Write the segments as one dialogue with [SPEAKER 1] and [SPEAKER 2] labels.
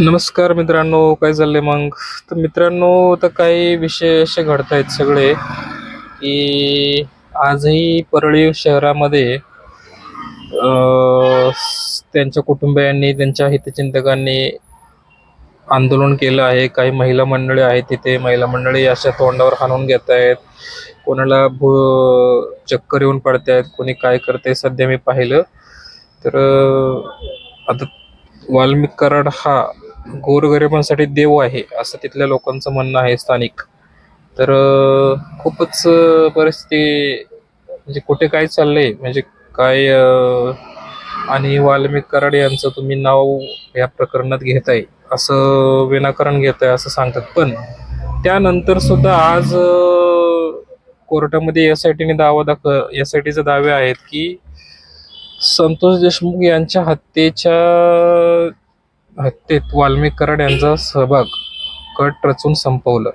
[SPEAKER 1] नमस्कार मित्रांनो काय चाललंय मग? तर मित्रांनो तर काही विषय असे घडत आहेत सगळे की आजही परळी शहरामध्ये त्यांच्या कुटुंबियांनी त्यांच्या हितचिंतकांनी आंदोलन केलं आहे. काही महिला मंडळी आहेत तिथे महिला मंडळी अशा तोंडावर हाणून घेत आहेत. कोणाला भू चक्कर येऊन पडत आहेत. कोणी काय करते सध्या मी पाहिलं. तर आता वाल्मिक कराड हा गोरगरिबांसाठी देव आहे असं तिथल्या लोकांचं म्हणणं आहे स्थानिक. तर खूपच परिस्थिती म्हणजे कुठे काय चाललंय म्हणजे काय आणि वाल्मिक कराड यांचं तुम्ही नाव या प्रकरणात घेताय असं विनाकारण घेताय असं सांगतात. पण त्यानंतर सुद्धा आज कोर्टामध्ये एस आय टीने दावा दाखल एस आय टीचे दावे आहेत की संतोष देशमुख यांच्या हत्येच्या हत्येत वाल्मिक कराड यांचा सहभाग कट रचून संपवलं.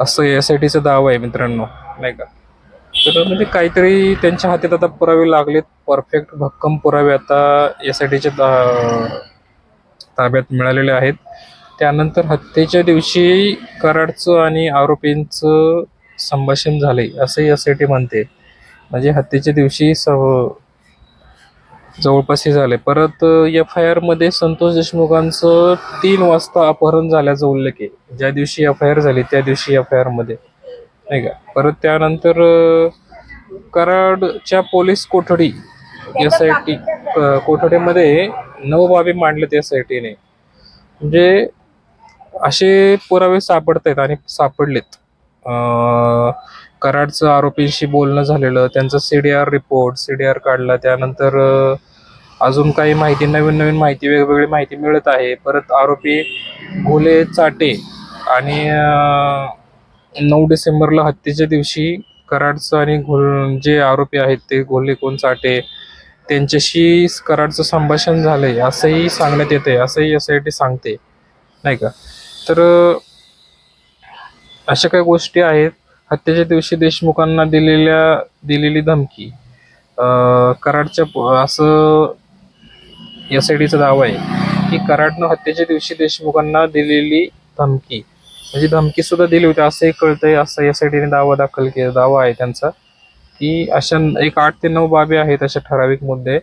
[SPEAKER 1] असं एस आय टीचा दावा आहे मित्रांनो नाही का? तर म्हणजे काहीतरी त्यांच्या हातात आता पुरावे लागलेत. परफेक्ट भक्कम पुरावे आता एस आय टीच्या ताब्यात मिळालेले आहेत. त्यानंतर हत्येच्या दिवशी कराडचं आणि आरोपींचं संभाषण झाले असंही एस आय टी म्हणते. म्हणजे हत्येच्या दिवशी स जवळपास हे झाले. परत एफ आय आरमध्ये संतोष देशमुखांचं तीन वाजता अपहरण झाल्याचा उल्लेख आहे. ज्या दिवशी एफ आय आर झाली त्या दिवशी एफ आय आरमध्ये नाही का? परत त्यानंतर कराडच्या पोलीस कोठडी एस आय टी कोठडीमध्ये नऊ बाबी मांडलेत एस आय टीने म्हणजे असे पुरावे सापडत आहेत आणि सापडलेत. कराडचं आरोपींशी बोलणं झालेलं त्यांचा C D R report C D R काढला त्यानंतर अजून काही माहिती नवीन नवीन माहिती वेगवेगळी माहिती मिळत आहे. परत आरोपी घोले चाटे आणि नऊ डिसेंबरला हत्येच्या दिवशी कराडचं आणि घोल जे आरोपी आहेत ते घोले कोण चाटे त्यांच्याशी कराडचं संभाषण झालंय असंही सांगण्यात येते असंही एस आय टी सांगते. नाही का? तर अशा काही गोष्टी आहेत. हत्येच्या दिवशी देशमुखांना दिलेल्या दिलेली धमकी. कराडच्या असं एस आय डीचा दावा आहे की कराडनं हत्येच्या दिवशी देशमुखांना दिलेली धमकी. म्हणजे धमकी सुद्धा दिली होती. असंही कळतंय असं एस आय डीने दावा दाखल केला दावा आहे त्यांचा. की अशा एक आठ ते नऊ बाबी आहेत अशा ठराविक मुद्दे.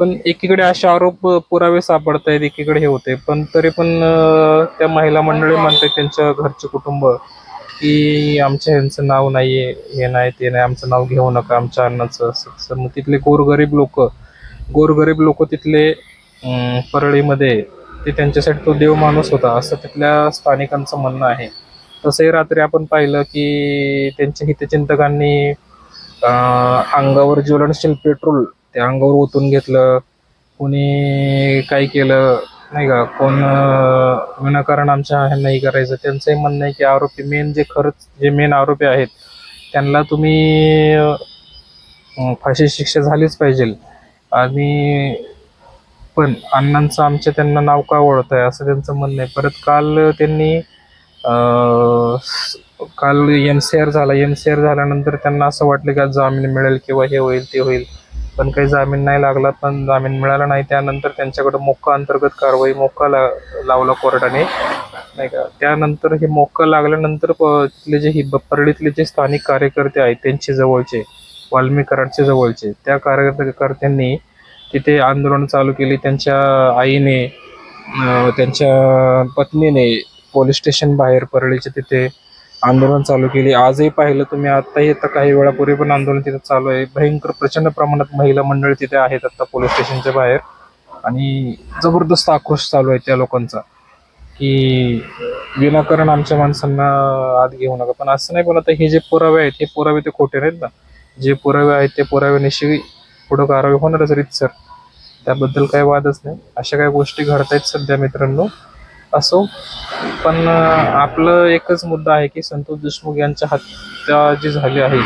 [SPEAKER 1] पण एकीकडे असे आरोप पुरावे सापडत आहेत एकीकडे हे होते पण तरी पण त्या महिला मंडळी म्हणतात त्यांच्या घरचे कुटुंब की आमच्या ह्यांचं नाव नाहीये हे नाही ते नाही आमचं नाव घेऊ नका आमच्या अन्नाचं असं तसं. मग तिथले गोरगरीब लोक गोरगरीब लोक तिथले परळीमध्ये ते त्यांच्यासाठी तो देव माणूस होता असं तिथल्या स्थानिकांचं म्हणणं आहे तसंही रात्री आपण पाहिलं की त्यांच्या हितचिंतकांनी अंगावर ज्वलनशील पेट्रोल त्या अंगावर ओतून घेतलं कोणी काय केलं नाही का? कोण विनाकारण आमच्या ह्यांना हे करायचं. त्यांचंही म्हणणं आहे की आरोपी मेन जे खरंच जे मेन आरोपी आहेत त्यांना तुम्ही फाशी शिक्षा झालीच पाहिजे. आणि पण अण्णांचं आमच्या त्यांना नाव का ओळखत आहे असं त्यांचं म्हणणं आहे. परत काल त्यांनी काल एम सी आर झाला. एम सी आर झाल्यानंतर त्यांना असं वाटलं की जामीन मिळेल किंवा हे होईल ते होईल. पण काही जामीन नाही लागला पण जामीन मिळाला नाही. त्यानंतर त्यांच्याकडे मोक्का अंतर्गत कारवाई मोक्का ला लावला कोर्टाने. नाही का? त्यानंतर हे मोक्का लागल्यानंतर तिथले जे हि परळीतले जे स्थानिक कार्यकर्ते आहेत त्यांचे जवळचे वाल्मी कराडचे जवळचे त्या कार्यकर्त्यांनी तिथे आंदोलन चालू केली. त्यांच्या आईने त्यांच्या पत्नीने पोलीस स्टेशन बाहेर परळीच्या तिथे आंदोलन चालू केली. आजही पाहिलं तुम्ही आत्ताही आता काही वेळापूर्वी पण आंदोलन तिथे चालू आहे. भयंकर प्रचंड प्रमाणात महिला मंडळी तिथे आहेत आता पोलीस स्टेशनच्या बाहेर. आणि जबरदस्त आक्रोश चालू आहे त्या लोकांचा की विनाकारण आमच्या माणसांना आत घेऊ नका. पण असं नाही पण आता हे जे पुरावे आहेत हे पुरावे ते खोटे नाहीत ना. जे पुरावे आहेत ते पुराव्यानिशी पुढं कारवाई होणारच रीतसर त्याबद्दल काही वादच नाही. अशा काही गोष्टी घडत आहेत सध्या मित्रांनो. असो. पण आपलं एकच मुद्दा आहे की संतोष देशमुख यांच्या हत्या जी झाली आहे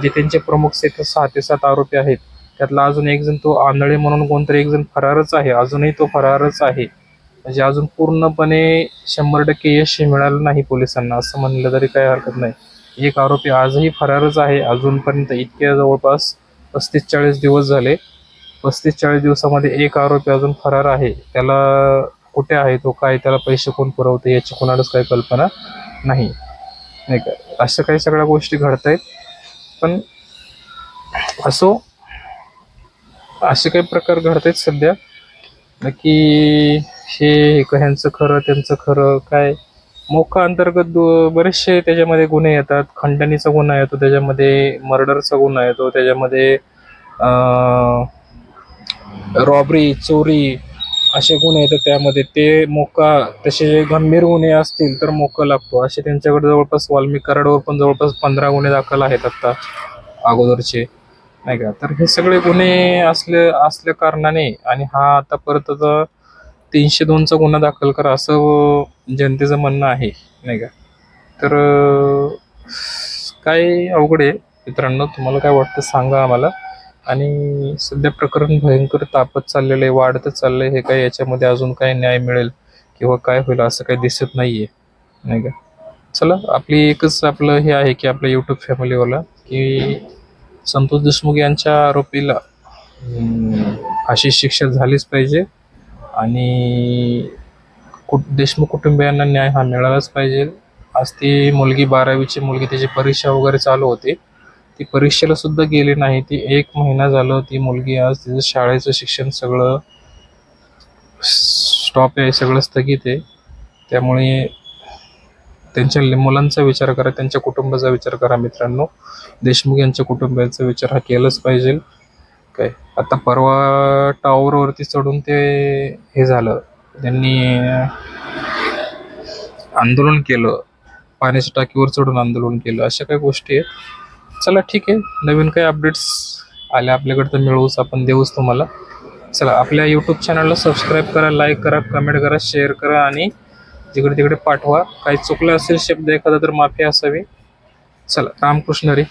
[SPEAKER 1] जे त्यांचे प्रमुख सेत सहा ते सात आरोपी आहेत त्यातला अजून एक जण तो आंधळे म्हणून कोणतरी एक जण फरारच आहे अजूनही तो फरारच आहे. म्हणजे अजून पूर्णपणे शंभर टक्के यश मिळालं नाही पोलिसांना असं म्हणलं तरी काही हरकत नाही. एक आरोपी आजही फरारच आहे अजूनपर्यंत इतक्या जवळपास पस्तीस चाळीस दिवस झाले. पस्तीस चाळीस दिवसामध्ये एक आरोपी अजून फरार आहे त्याला कुठे आहे तो काय त्याला पैसे कोण पुरवते याची कोणालाच काही कल्पना नाही. नाही का? अशा काही सगळ्या गोष्टी घडत आहेत पण असो असे काही प्रकार घडत आहेत सध्या. की हे ह्यांचं खरं त्यांचं खरं काय? मोका अंतर्गत दु- बरेचसे त्याच्यामध्ये गुन्हे येतात. खंडणीचा गुन्हा येतो त्याच्यामध्ये मर्डरचा गुन्हा येतो त्याच्यामध्ये रॉबरी चोरी असे गुन्हे येतात त्यामध्ये ते मोका तसे गंभीर गुन्हे असतील तर मोका लागतो. असे त्यांच्याकडे जवळपास वाल्मिक कराडवर पण जवळपास पंधरा गुन्हे दाखल आहेत आत्ता अगोदरचे. नाही का? तर हे सगळे गुन्हे असले असल्या कारणाने आणि हा आता परत आता तीनशे दोनचा गुन्हा दाखल करा असं जनतेचं म्हणणं आहे नाही का? तर काय अवघड आहे? मित्रांनो तुम्हाला काय वाटतं सांगा आम्हाला. आणि सध्या प्रकरण भयंकर तापत चाललेलं आहे वाढतच चाललं आहे हे काय याच्यामध्ये अजून काय न्याय मिळेल किंवा काय होईल असं काही दिसत नाही आहे नाही का? चला आपली एकच आपलं हे आहे की आपल्या यूट्यूब फॅमिलीवाला की संतोष देशमुख यांच्या आरोपीला अशी शिक्षा झालीच पाहिजे आणि कुट देशमुख कुटुंबियांना न्याय हा मिळालाच पाहिजे. आज ती मुलगी बारावीची मुलगी त्याची परीक्षा वगैरे चालू होती. ती परीक्षेला सुद्धा गेली नाही. ती एक महिना झालं ती मुलगी आज तिचं शाळेचं शिक्षण सगळं स्टॉप आहे सगळं स्थगित आहे. त्यामुळे त्यांच्या मुलांचा विचार करा त्यांच्या कुटुंबाचा विचार करा मित्रांनो. देशमुख यांच्या कुटुंबाचा विचार हा केलाच पाहिजे. काय? आता परवा टॉवरवरती चढून ते हे झालं. त्यांनी आंदोलन केलं. पाण्याच्या टाकीवर चढून आंदोलन केलं. अशा काही गोष्टी आहेत. चला ठीक आहे. नवीन काही अपडेट्स आल्या आपल्याकडे तर मिळवूच आपण देऊच तुम्हाला. चला आपल्या यूट्यूब चॅनलला सबस्क्राईब करा लाईक करा कमेंट करा शेअर करा आणि जिकडे तिकडे पाठवा. काही चुकलं असेल शब्द एखादा तर माफी असावी. चला रामकृष्ण रे